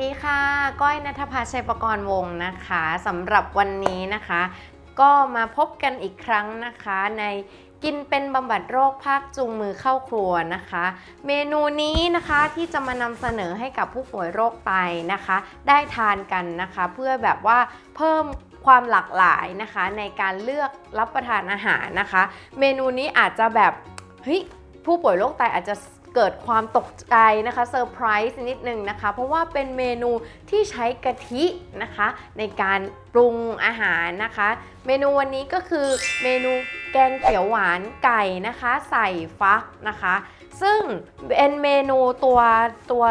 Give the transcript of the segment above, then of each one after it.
ดีค่ะ ก้อยนัทภาชัยประกรณ์วงนะคะสำหรับวันนี้นะคะ ก็มาพบกันอีกครั้งนะคะในกินเป็นบำบัดโรคภาคจูงมือเข้าครัวนะคะ เมนูนี้นะคะที่จะมานำเสนอให้กับผู้ป่วยโรคไตนะคะ ได้ทานกันนะคะ เพื่อแบบว่าเพิ่มความหลากหลายนะคะ ในการเลือกรับประทานอาหารนะคะ เมนูนี้อาจจะแบบเฮ้ยผู้ป่วยโรคไตอาจจะ เกิดความตกใจนะคะเซอร์ไพรส์นิดนึงนะคะ เพราะว่าเป็นเมนูที่ใช้กะทินะคะ ในการปรุงอาหารนะคะ เมนูวันนี้ก็คือเมนูแกงเขียวหวานไก่นะคะ ใส่ฟักนะคะ ซึ่งเป็นเมนูตัวตัว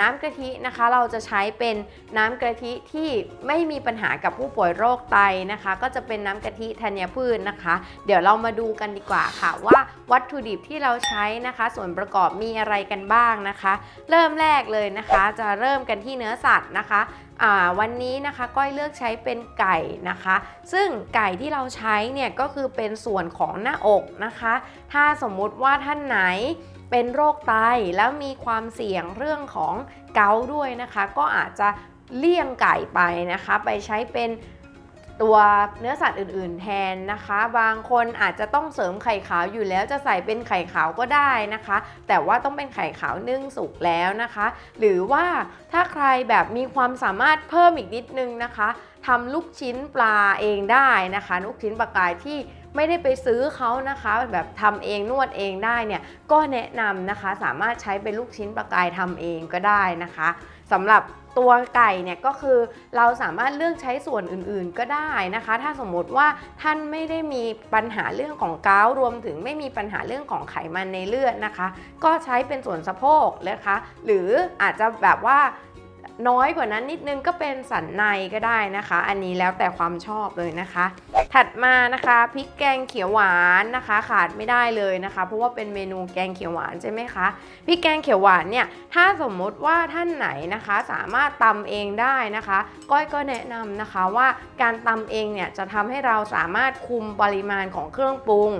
น้ำกะทินะคะ เราจะใช้เป็นน้ำกะทิที่ไม่มีปัญหากับผู้ป่วยโรคไตนะคะ ก็จะเป็นน้ำกะทิธัญพืชนะคะ เดี๋ยวเรามาดูกันดีกว่าค่ะ ว่าวัตถุดิบที่เราใช้นะคะ ส่วนประกอบมีอะไรกันบ้างนะคะ เริ่มแรกเลยนะคะ จะเริ่มกันที่เนื้อสัตว์นะคะวันนี้นะคะก้อยเลือกใช้เป็นไก่นะคะ ซึ่งไก่ที่เราใช้เนี่ยก็คือเป็นส่วนของหน้าอกนะคะ ถ้าสมมุติว่าท่านไหน เป็นโรคไตแล้วมีความเสี่ยงเรื่องของเกาด้วยนะคะ ก็อาจจะเลี่ยงไก่ไปนะคะ ไปใช้เป็นตัวเนื้อสัตว์อื่น ๆ แทนนะคะ บางคนอาจจะต้องเสริมไข่ขาวอยู่แล้วจะใส่เป็นไข่ขาวก็ได้นะคะ แต่ว่าต้องเป็นไข่ขาวนึ่งสุกแล้วนะคะ หรือว่าถ้าใครแบบมีความสามารถเพิ่มอีกนิดนึงนะคะทำลูกชิ้นปลาเองได้นะคะ ลูกชิ้นปลากายที่ ไม่ได้ไปซื้อเขานะคะ แบบทำเองนวดเองได้เนี่ยก็แนะนำนะคะสามารถใช้เป็นลูกชิ้นปลากายทำเองก็ได้นะคะสำหรับตัวไก่เนี่ยก็คือเราสามารถเลือกใช้ส่วนอื่นๆก็ได้นะคะ ถ้าสมมติว่าท่านไม่ได้มีปัญหาเรื่องของเกาต์รวมถึงไม่มีปัญหาเรื่องของไขมันในเลือดนะคะ ก็ใช้เป็นส่วนสะโพกนะคะ หรืออาจจะแบบว่า น้อยกว่านั้นนิดนึงก็เป็นสันในก็ได้นะคะ อันนี้แล้วแต่ความชอบเลยนะคะ ถัดมานะคะพริกแกงเขียวหวานนะคะ ขาดไม่ได้เลยนะคะ เพราะว่าเป็นเมนูแกงเขียวหวานใช่ไหมคะพริกแกงเขียวหวานเนี่ยถ้าสมมติว่าท่านไหนนะคะ สามารถตำเองได้นะคะ ก้อยก็แนะนำนะคะว่าการตำเองเนี่ยจะทำให้เราสามารถคุมปริมาณของเครื่องปรุง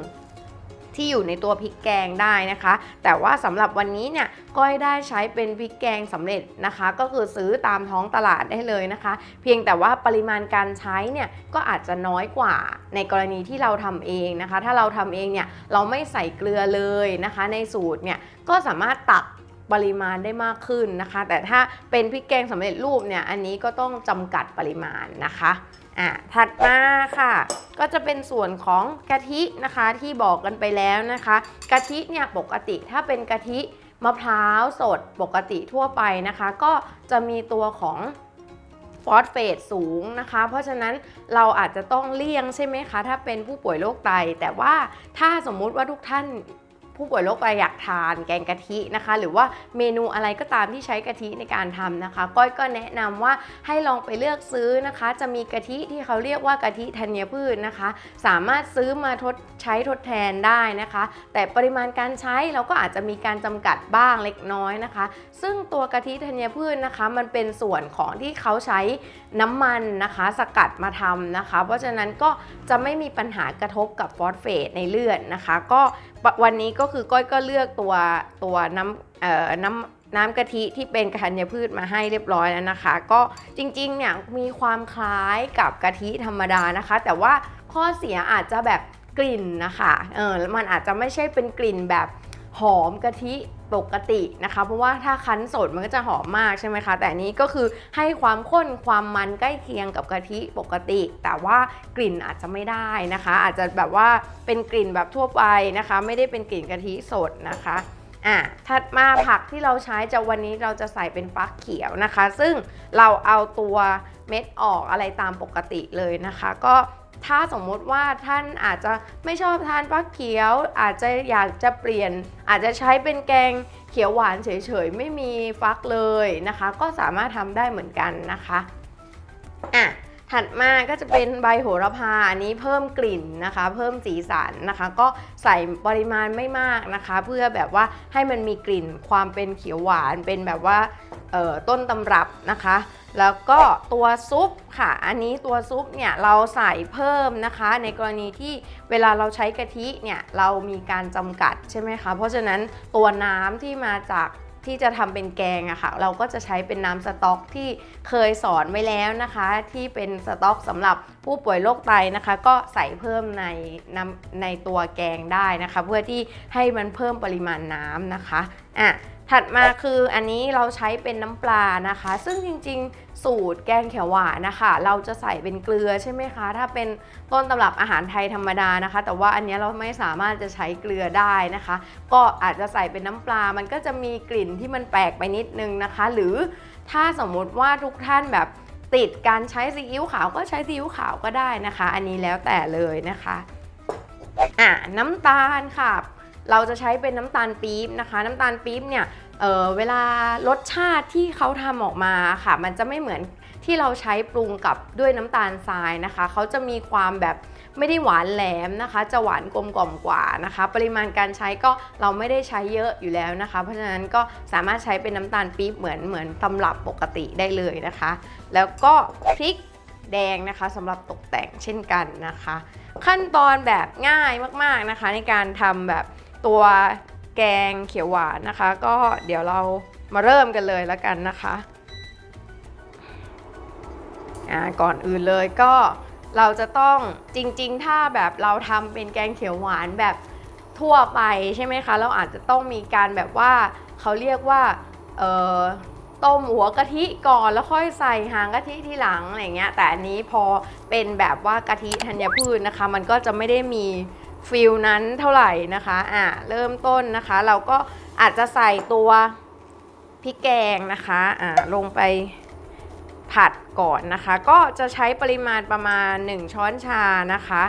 ที่อยู่ในตัวพริกแกงได้นะคะ แต่ว่าสำหรับวันนี้เนี่ยก้อยได้ใช้เป็นพริกแกงสำเร็จนะคะ ก็คือซื้อตามท้องตลาดได้เลยนะคะ เพียงแต่ว่าปริมาณการใช้เนี่ยก็อาจจะน้อยกว่าในกรณีที่เราทำเองนะคะ ถ้าเราทำเองเนี่ยเราไม่ใส่เกลือเลยนะคะ ในสูตรเนี่ยก็สามารถตักปริมาณได้มากขึ้นนะคะ แต่ถ้าเป็นพริกแกงสำเร็จรูปเนี่ยอันนี้ก็ต้องจำกัดปริมาณนะคะ อะถัดมาค่ะ ก็จะเป็นส่วนของกะทินะคะที่บอกกันไปแล้วนะคะ กะทิเนี่ยปกติถ้าเป็นกะทิมะพร้าวสดปกติทั่วไปนะคะ ก็จะมีตัวของฟอสเฟตสูงนะคะ เพราะฉะนั้นเราอาจจะต้องเลี่ยงใช่ไหมคะ ถ้าเป็นผู้ป่วยโรคไต แต่ว่าถ้าสมมุติว่าทุกท่าน ผู้ป่วยโรคไตอยากทานแกงกะทินะคะ หรือว่าเมนูอะไรก็ตามที่ใช้กะทิในการทำนะคะ ก้อยก็แนะนำว่าให้ลองไปเลือกซื้อนะคะ จะมีกะทิที่เขาเรียกว่ากะทิธัญพืชนะคะ สามารถซื้อมาทดใช้ทดแทนได้นะคะ แต่ปริมาณการใช้เราก็อาจจะมีการจำกัดบ้างเล็กน้อยนะคะ ซึ่งตัวกะทิธัญพืชนะคะ มันเป็นส่วนของที่เขาใช้ น้ำมันนะคะสกัดมาทำนะคะ เพราะฉะนั้นก็จะไม่มีปัญหากระทบกับฟอสเฟตในเลือดนะคะ ก็วันนี้ก็คือก้อยก็เลือกตัวตัวน้ำเอ่อน้ำน้ำกะทิที่เป็นธัญพืชมาให้เรียบร้อยแล้วนะคะ ก็จริงๆเนี่ยมีความคล้ายกับกะทิธรรมดานะคะ แต่ว่าข้อเสียอาจจะแบบกลิ่นนะคะเออมันอาจจะไม่ใช่เป็นกลิ่นแบบหอมกะทิ ปกตินะคะ เพราะว่าถ้าคั้นสดมันก็จะหอมมากใช่ไหมคะ แต่นนี้ก็คือให้ความข้นความมันใกล้เคียงกับกะทิปกติ แต่ว่ากลิ่นอาจจะไม่ได้นะคะ อาจจะแบบว่าเป็นกลิ่นแบบทั่วไปนะคะ ไม่ได้เป็นกลิ่นกะทิสดนะคะอะถัดมาผักที่เราใช้จะวันนี้เราจะใส่เป็นฟักเขียวนะคะ ซึ่งเราเอาตัวเม็ดออกอะไรตามปกติเลยนะคะ ก็ ถ้าสมมติว่าท่านอาจจะไม่ชอบทานฟักเขียว อาจจะอยากจะเปลี่ยน อาจจะใช้เป็นแกงเขียวหวานเฉยๆ ไม่มีฟักเลยนะคะ ก็สามารถทำได้เหมือนกันนะคะอะถัดมาก็จะเป็นใบโหระพาอันนี้เพิ่มกลิ่นนะคะ เพิ่มสีสันนะคะ ก็ใส่ปริมาณไม่มากนะคะ เพื่อแบบว่าให้มันมีกลิ่นความเป็นเขียวหวานเป็นแบบว่าออต้นตำรับนะคะ แล้วก็ตัวซุปค่ะ อันนี้ตัวซุปเนี่ยเราใส่เพิ่มนะคะ ในกรณีที่เวลาเราใช้กะทิเนี่ยเรามีการจำกัดใช่ไหมคะ เพราะฉะนั้นตัวน้ำที่มาจากที่จะทำเป็นแกงอะค่ะ เราก็จะใช้เป็นน้ำสต๊อกที่เคยสอนไว้แล้วนะคะ ที่เป็นสต๊อกสำหรับผู้ป่วยโรคไตนะคะ ก็ใส่เพิ่มในน้ำในตัวแกงได้นะคะ เพื่อที่ให้มันเพิ่มปริมาณน้ำนะคะอะ ถัดมาคืออันนี้เราใช้เป็นน้ำปลานะคะ ซึ่งจริงๆ สูตรแกงเขียวหวานนะคะ เราจะใส่เป็นเกลือใช่ไหมคะ ถ้าเป็นต้นตำรับอาหารไทยธรรมดานะคะ แต่ว่าอันนี้เราไม่สามารถจะใช้เกลือได้นะคะ ก็อาจจะใส่เป็นน้ำปลา มันก็จะมีกลิ่นที่มันแปลกไปนิดนึงนะคะ หรือถ้าสมมุติว่าทุกท่านแบบติดการใช้ซีอิ๊วขาวก็ใช้ซีอิ๊วขาวก็ได้นะคะ อันนี้แล้วแต่เลยนะคะอะน้ำตาลค่ะ เราจะใช้เป็นน้ำตาลปี๊บนะคะ น้ำตาลปี๊บเนี่ยเเวลารสชาติที่เขาทำออกมาค่ะ มันจะไม่เหมือนที่เราใช้ปรุงกับด้วยน้ำตาลทรายนะคะ เขาจะมีความแบบไม่ได้หวานแหลมนะคะ จะหวานกลมกล่อมกว่านะคะ ปริมาณการใช้ก็เราไม่ได้ใช้เยอะอยู่แล้วนะคะ เพราะฉะนั้นก็สามารถใช้เป็นน้ำตาลปี๊บเหมือนเหมือนตำรับปกติได้เลยนะคะ แล้วก็พริกแดงนะคะสำหรับตกแต่งเช่นกันนะคะ ขั้นตอนแบบง่ายมากๆนะคะ ในการทำแบบ ตัวแกงเขียวหวานนะคะ ก็เดี๋ยวเรามาเริ่มกันเลยแล้วกันนะคะก่อนอื่นเลยก็เราจะต้องจริง ๆ ถ้าแบบเราทำเป็นแกงเขียวหวานแบบทั่วไปใช่ไหมคะ เราอาจจะต้องมีการแบบว่าเขาเรียกว่าต้มหัวกะทิก่อนแล้วค่อยใส่หางกะทิทีหลังอะไรเงี้ยแต่อันนี้พอเป็นแบบว่ากะทิธัญพืชนะคะ มันก็จะไม่ได้มี ฟิลนั้นเท่าไหร่นะคะอะเริ่มต้นนะคะ เราก็อาจจะใส่ตัวพริกแกงนะคะอะลงไปผัดก่อนนะคะ ก็จะใช้ปริมาณประมาณ 1 ช้อนชานะคะ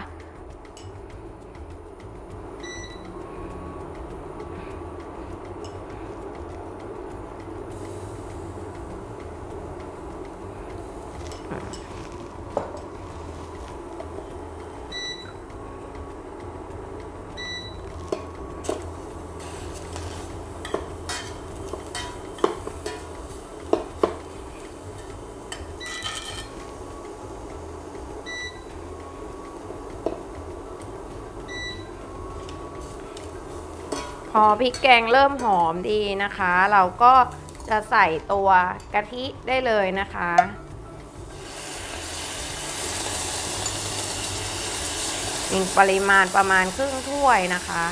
พอพริกแกงเริ่มหอมดีนะคะ เราก็จะใส่ตัวกะทิได้เลยนะคะ มีปริมาณประมาณครึ่งถ้วยนะคะ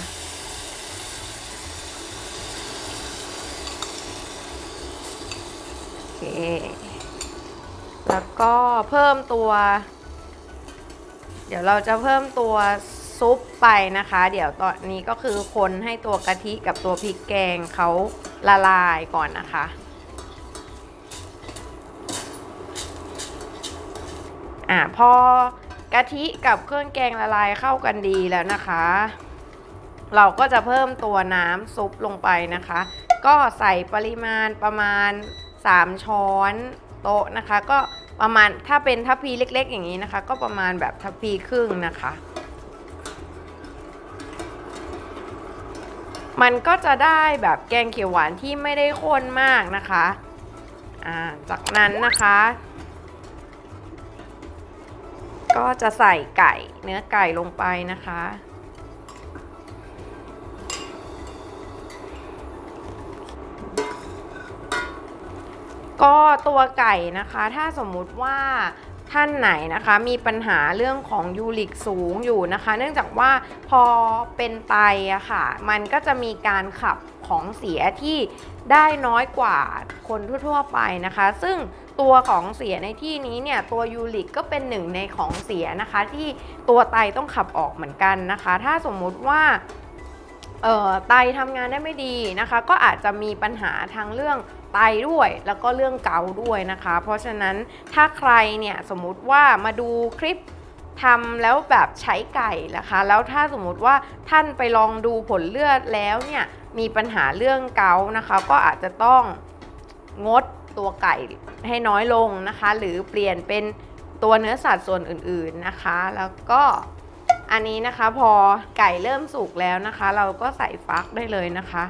โอเค แล้วก็เพิ่มตัว เดี๋ยวเราจะเพิ่มตัวซุปไปนะคะ เดี๋ยวตอนนี้ก็คือคนให้ตัวกะทิกับตัวพริกแกงเขาละลายก่อนนะคะ อะพอกะทิกับเครื่องแกงละลายเข้ากันดีแล้วนะคะ เราก็จะเพิ่มตัวน้ำซุปลงไปนะคะ ก็ใส่ปริมาณประมาณ 3 ช้อนโต๊ะนะคะ ก็ประมาณถ้าเป็นทัพพีเล็ก ๆ อย่างนี้นะคะ ก็ประมาณแบบทัพพีครึ่งนะคะ มันก็จะได้แบบแกงเขียวหวานที่ไม่ได้ข้นมากนะคะอ่าจากนั้นนะคะ ก็จะใส่ไก่เนื้อไก่ลงไปนะคะ ก็ตัวไก่นะคะ ถ้าสมมุติว่า ท่านไหนนะคะมีปัญหาเรื่องของยูริกสูงอยู่นะคะ เนื่องจากว่าพอเป็นไตอะค่ะ มันก็จะมีการขับของเสียที่ได้น้อยกว่าคนทั่วๆไปนะคะ ซึ่งตัวของเสียในที่นี้เนี่ยตัวยูริกก็เป็นหนึ่งในของเสียนะคะ ที่ตัวไตต้องขับออกเหมือนกันนะคะ ถ้าสมมุติว่าไตทำงานได้ไม่ดีนะคะ ก็อาจจะมีปัญหาทางเรื่อง ไตด้วย แล้วก็เรื่องเกาด้วยนะคะ เพราะฉะนั้นถ้าใครเนี่ยสมมุติว่ามาดูคลิปทำแล้วแบบใช้ไก่นะคะ แล้วถ้าสมมุติว่าท่านไปลองดูผลเลือดแล้วเนี่ยมีปัญหาเรื่องเกานะคะ ก็อาจจะต้องงดตัวไก่ให้น้อยลงนะคะ หรือเปลี่ยนเป็นตัวเนื้อสัตว์ส่วนอื่นๆนะคะ แล้วก็อันนี้นะคะพอไก่เริ่มสุกแล้วนะคะ เราก็ใส่ฟักได้เลยนะคะ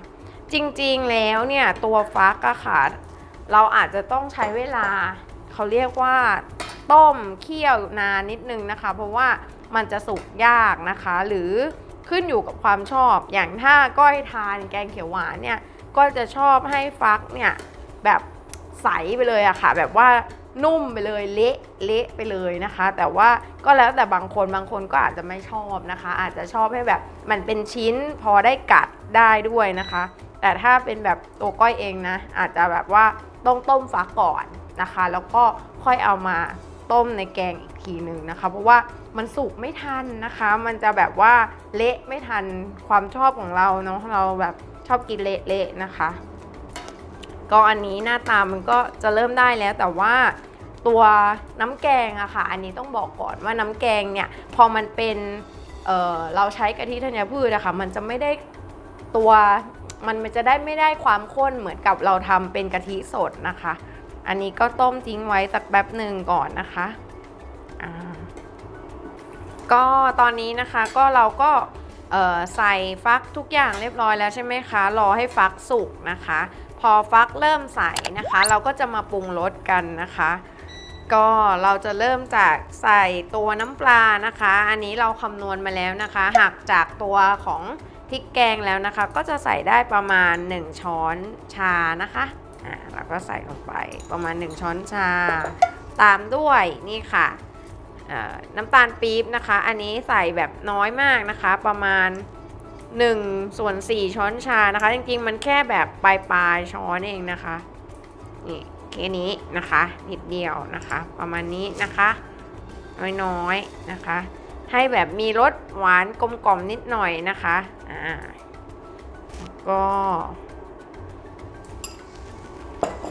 จริงๆแล้วเนี่ยตัวฟักอะค่ะ เราอาจจะต้องใช้เวลา เขาเรียกว่าต้มเคี่ยวนานนิดนึงนะคะ เพราะว่ามันจะสุกยากนะคะ หรือขึ้นอยู่กับความชอบ อย่างถ้าก้อยทานแกงเขียวหวานเนี่ยก็จะชอบให้ฟักเนี่ยแบบใสไปเลยอะค่ะ แบบว่านุ่มไปเลยเละเละไปเลยนะคะ แต่ว่าก็แล้วแต่บางคนบางคนก็อาจจะไม่ชอบนะคะ อาจจะชอบให้แบบมันเป็นชิ้นพอได้กัดได้ด้วยนะคะ แต่ถ้าเป็นแบบตัวก้อยเองนะ อาจจะแบบว่าต้องต้มฟักก่อนนะคะ แล้วก็ค่อยเอามาต้มในแกงอีกทีหนึ่งนะคะ เพราะว่ามันสุกไม่ทันนะคะ มันจะแบบว่าเละไม่ทันความชอบของเราเนาะเราแบบชอบกินเละๆนะคะ ก็อันนี้หน้าตามันก็จะเริ่มได้แล้วแต่ว่าตัวน้ำแกงอะค่ะ อันนี้ต้องบอกก่อนว่าน้ำแกงเนี่ย พอมันเป็นเเราใช้กะทิธัญพืชอะค่ะ มันจะไม่ได้ตัว มันมันจะได้ไม่ได้ความข้นเหมือนกับเราทำเป็นกะทิสดนะคะ อันนี้ก็ต้มทิ้งไว้สักแป๊บหนึ่งก่อนนะคะอ่าก็ตอนนี้นะคะก็เราก็เอ่อใส่ฟักทุกอย่างเรียบร้อยแล้วใช่ไหมคะ รอให้ฟักสุกนะคะ พอฟักเริ่มใส่นะคะ เราก็จะมาปรุงรสกันนะคะ ก็เราจะเริ่มจากใส่ตัวน้ำปลานะคะ อันนี้เราคำนวณมาแล้วนะคะหักจากตัวของ ริกแกงแล้วนะคะ ก็จะใส่ได้ประมาณ 1 ช้อนชานะคะอ่าเราก็ใส่ลงไปประมาณ 1 ช้อนชา ตามด้วยนี่ค่ะน้ำตาลปี๊บนะคะ อันนี้ใส่แบบน้อยมากนะคะ ประมาณ1ส่วน4ช้อนชานะคะ จริงๆ มันแค่แบบปลายๆช้อนเองนะคะนี่แค่นี้นะคะนิดเดียวนะคะ ประมาณนี้นะคะ น้อยๆนะคะ ให้แบบมีรสหวานกลมกล่อมนิดหน่อยนะคะอ่าก็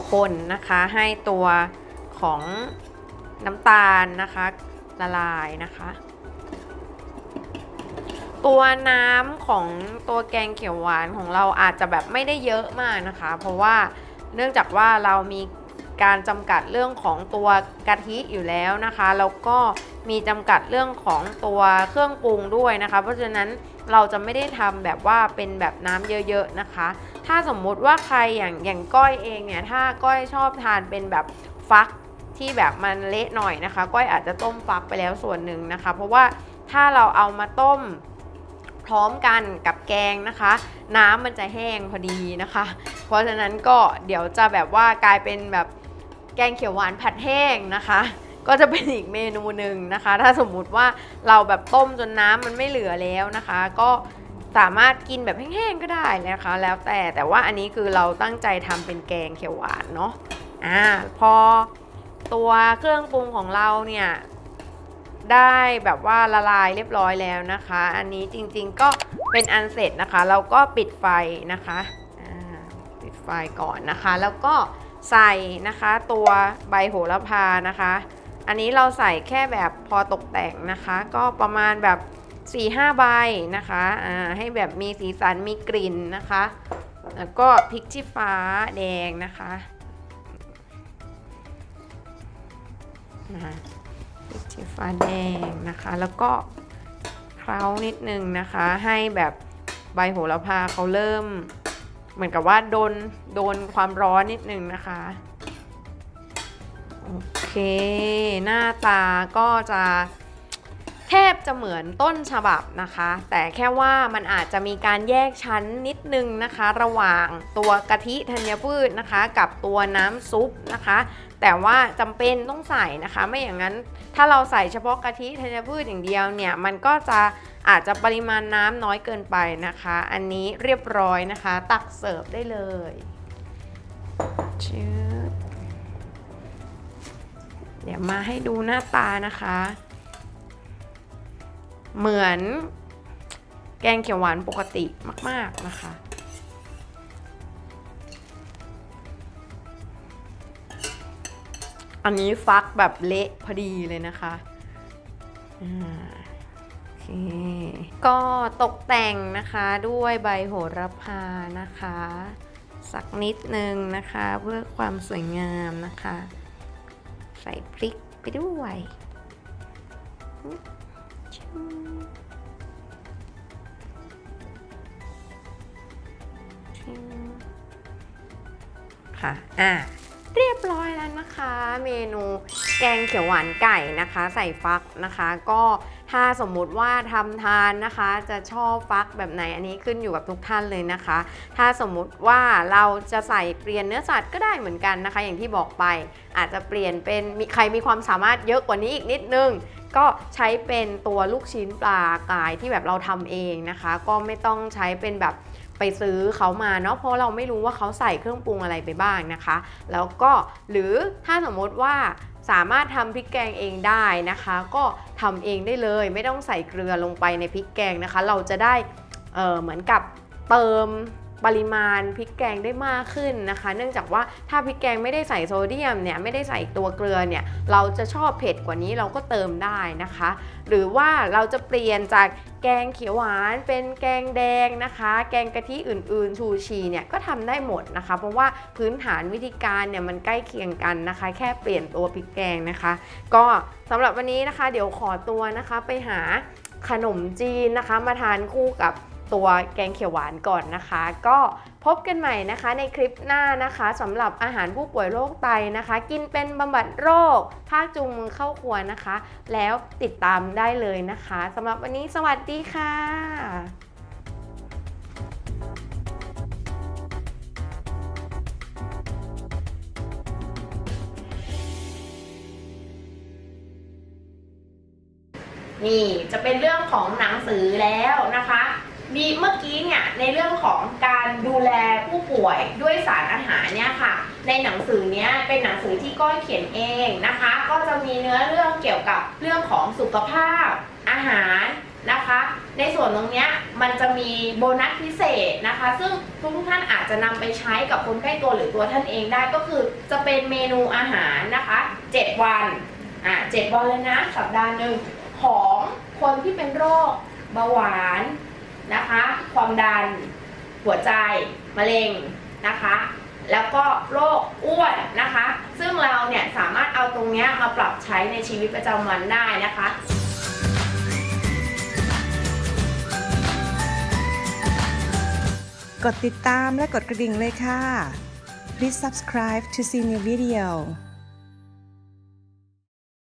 คนนะคะให้ตัวของน้ำตาลนะคะละลายนะคะ ตัวน้ำของตัวแกงเขียวหวานของเราอาจจะแบบไม่ได้เยอะมากนะคะ เพราะว่าเนื่องจากว่าเรามีการจำกัดเรื่องของตัวกะทิอยู่แล้วนะคะ แล้วก็ มีจำกัดเรื่องของตัวเครื่องปรุงด้วยนะคะ เพราะฉะนั้นเราจะไม่ได้ทำแบบว่าเป็นแบบน้ำเยอะๆนะคะ ถ้าสมมุติว่าใครอย่างอย่างก้อยเองเนี่ยถ้าก้อยชอบทานเป็นแบบฟักที่แบบมันเละหน่อยนะคะ ก้อยอาจจะต้มฟักไปแล้วส่วนหนึ่งนะคะ เพราะว่าถ้าเราเอามาต้มพร้อมกันกับแกงนะคะ น้ำมันจะแห้งพอดีนะคะ เพราะฉะนั้นก็เดี๋ยวจะแบบว่ากลายเป็นแบบแกงเขียวหวานผัดแห้งนะคะ ก็จะเป็นอีกเมนูหนึ่งนะคะ ถ้าสมมุติว่าเราแบบต้มจนน้ำมันไม่เหลือแล้วนะคะ ก็สามารถกินแบบแห้งๆก็ได้นะคะ แล้วแต่แต่ว่าอันนี้คือเราตั้งใจทำเป็นแกงเขียวหวานเนาะอ่าพอตัวเครื่องปรุงของเราเนี่ยได้แบบว่าละลายเรียบร้อยแล้วนะคะ อันนี้จริงๆก็เป็นอันเสร็จนะคะ เราก็ปิดไฟนะคะปิดไฟก่อนนะคะ แล้วก็ใส่นะคะตัวใบโหระพานะคะ อันนี้เราใส่แค่แบบพอตกแต่งนะคะ ก็ประมาณแบบ4-5ใบนะคะอ่าให้แบบมีสีสันมีกลิ่นนะคะ แล้วก็พริกชี้ฟ้าแดงนะคะนะคะพริกชี้ฟ้าแดงนะคะ แล้วก็เคล้านิดนึงนะคะ ให้แบบใบโหระพาเขาเริ่ม เหมือนกับว่าโดนโดนความร้อนนิดนึงนะคะ โอเค หน้าตาก็จะแทบจะเหมือนต้นฉบับนะคะ แต่แค่ว่ามันอาจจะมีการแยกชั้นนิดนึงนะคะ ระหว่างตัวกะทิธัญพืชนะคะ กับตัวน้ำซุปนะคะ แต่ว่าจำเป็นต้องใส่นะคะ ไม่อย่างนั้นถ้าเราใส่เฉพาะกะทิธัญพืชอย่างเดียวเนี่ย มันก็จะอาจจะปริมาณน้ำน้อยเกินไปนะคะ อันนี้เรียบร้อยนะคะ ตักเสิร์ฟได้เลยชืด เดี๋ยวมาให้ดูหน้าตานะคะ เหมือนแกงเขียวหวานปกติมาก ๆ นะคะ อันนี้ฟักแบบเละพอดีเลยนะคะอ่าโอเคก็ตกแต่งนะคะด้วยใบโหระพานะคะ สักนิดนึงนะคะ เพื่อความสวยงามนะคะ ใส่พริกไปด้วยชิมชิมค่ะ อะ เรียบร้อยแล้วนะคะ เมนูแกงเขียวหวานไก่นะคะ ใส่ฟักนะคะ ก็ ถ้าสมมุติว่าทำทานนะคะ จะชอบฟักแบบไหนอันนี้ขึ้นอยู่กับทุกท่านเลยนะคะ ถ้าสมมุติว่าเราจะใส่เปลี่ยนเนื้อสัตว์ก็ได้เหมือนกันนะคะ อย่างที่บอกไป อาจจะเปลี่ยนเป็นมีใครมีความสามารถเยอะกว่านี้อีกนิดนึงก็ใช้เป็นตัวลูกชิ้นปลากายที่แบบเราทำเองนะคะ ก็ไม่ต้องใช้เป็นแบบ ไปซื้อเขามาเนาะเพราะเราไม่รู้ว่าเขาใส่เครื่องปรุงอะไรไปบ้างนะคะ แล้วก็หรือถ้าสมมติว่าสามารถทำพริกแกงเองได้นะคะ ก็ทำเองได้เลยไม่ต้องใส่เกลือลงไปในพริกแกงนะคะ เราจะได้เเหมือนกับเติม ปริมาณพริกแกงได้มากขึ้นนะคะ เนื่องจากว่าถ้าพริกแกงไม่ได้ใส่โซเดียมเนี่ยไม่ได้ใส่ตัวเกลือเนี่ยเราจะชอบเผ็ดกว่านี้เราก็เติมได้นะคะ หรือว่าเราจะเปลี่ยนจากแกงเขียวหวานเป็นแกงแดงนะคะ แกงกะทิอื่นๆชูชีเนี่ยก็ทำได้หมดนะคะ เพราะว่าพื้นฐานวิธีการเนี่ยมันใกล้เคียงกันนะคะ แค่เปลี่ยนตัวพริกแกงนะคะ ก็สำหรับวันนี้นะคะ เดี๋ยวขอตัวนะคะไปหาขนมจีนนะคะ มาทานคู่กับ ตัวแกงเขียวหวานก่อนนะคะ ก็พบกันใหม่นะคะในคลิปหน้านะคะสำหรับอาหารผู้ป่วยโรคไตนะคะ กินเป็นบำบัดโรค ภาคจูงมือเข้าครัวนะคะ แล้วติดตามได้เลยนะคะสำหรับวันนี้สวัสดีค่ะนี่จะเป็นเรื่องของหนังสือแล้วนะคะ มีเมื่อกี้เนี่ยในเรื่องของการดูแลผู้ป่วยด้วยสารอาหารเนี่ยค่ะ ในหนังสือเนี้ยเป็นหนังสือที่ก้อยเขียนเองนะคะ ก็จะมีเนื้อเรื่องเกี่ยวกับเรื่องของสุขภาพอาหารนะคะ ในส่วนตรงเนี้ยมันจะมีโบนัสพิเศษนะคะ ซึ่งทุกท่านอาจจะนำไปใช้กับคนใกล้ตัวหรือตัวท่านเองได้ก็คือจะเป็นเมนูอาหารนะคะ 7 วันอะ7วันเลยนะสัปดาห์หนึ่งของคนที่เป็นโรคเบาหวาน นะคะ ความดัน หัวใจ มะเร็งนะคะ แล้วก็โรคอ้วนนะคะ ซึ่งเราเนี่ยสามารถเอาตรงนี้มาปรับใช้ในชีวิตประจำวันได้นะคะกดติดตามและกดกระดิ่งเลยค่ะ Please subscribe to see new video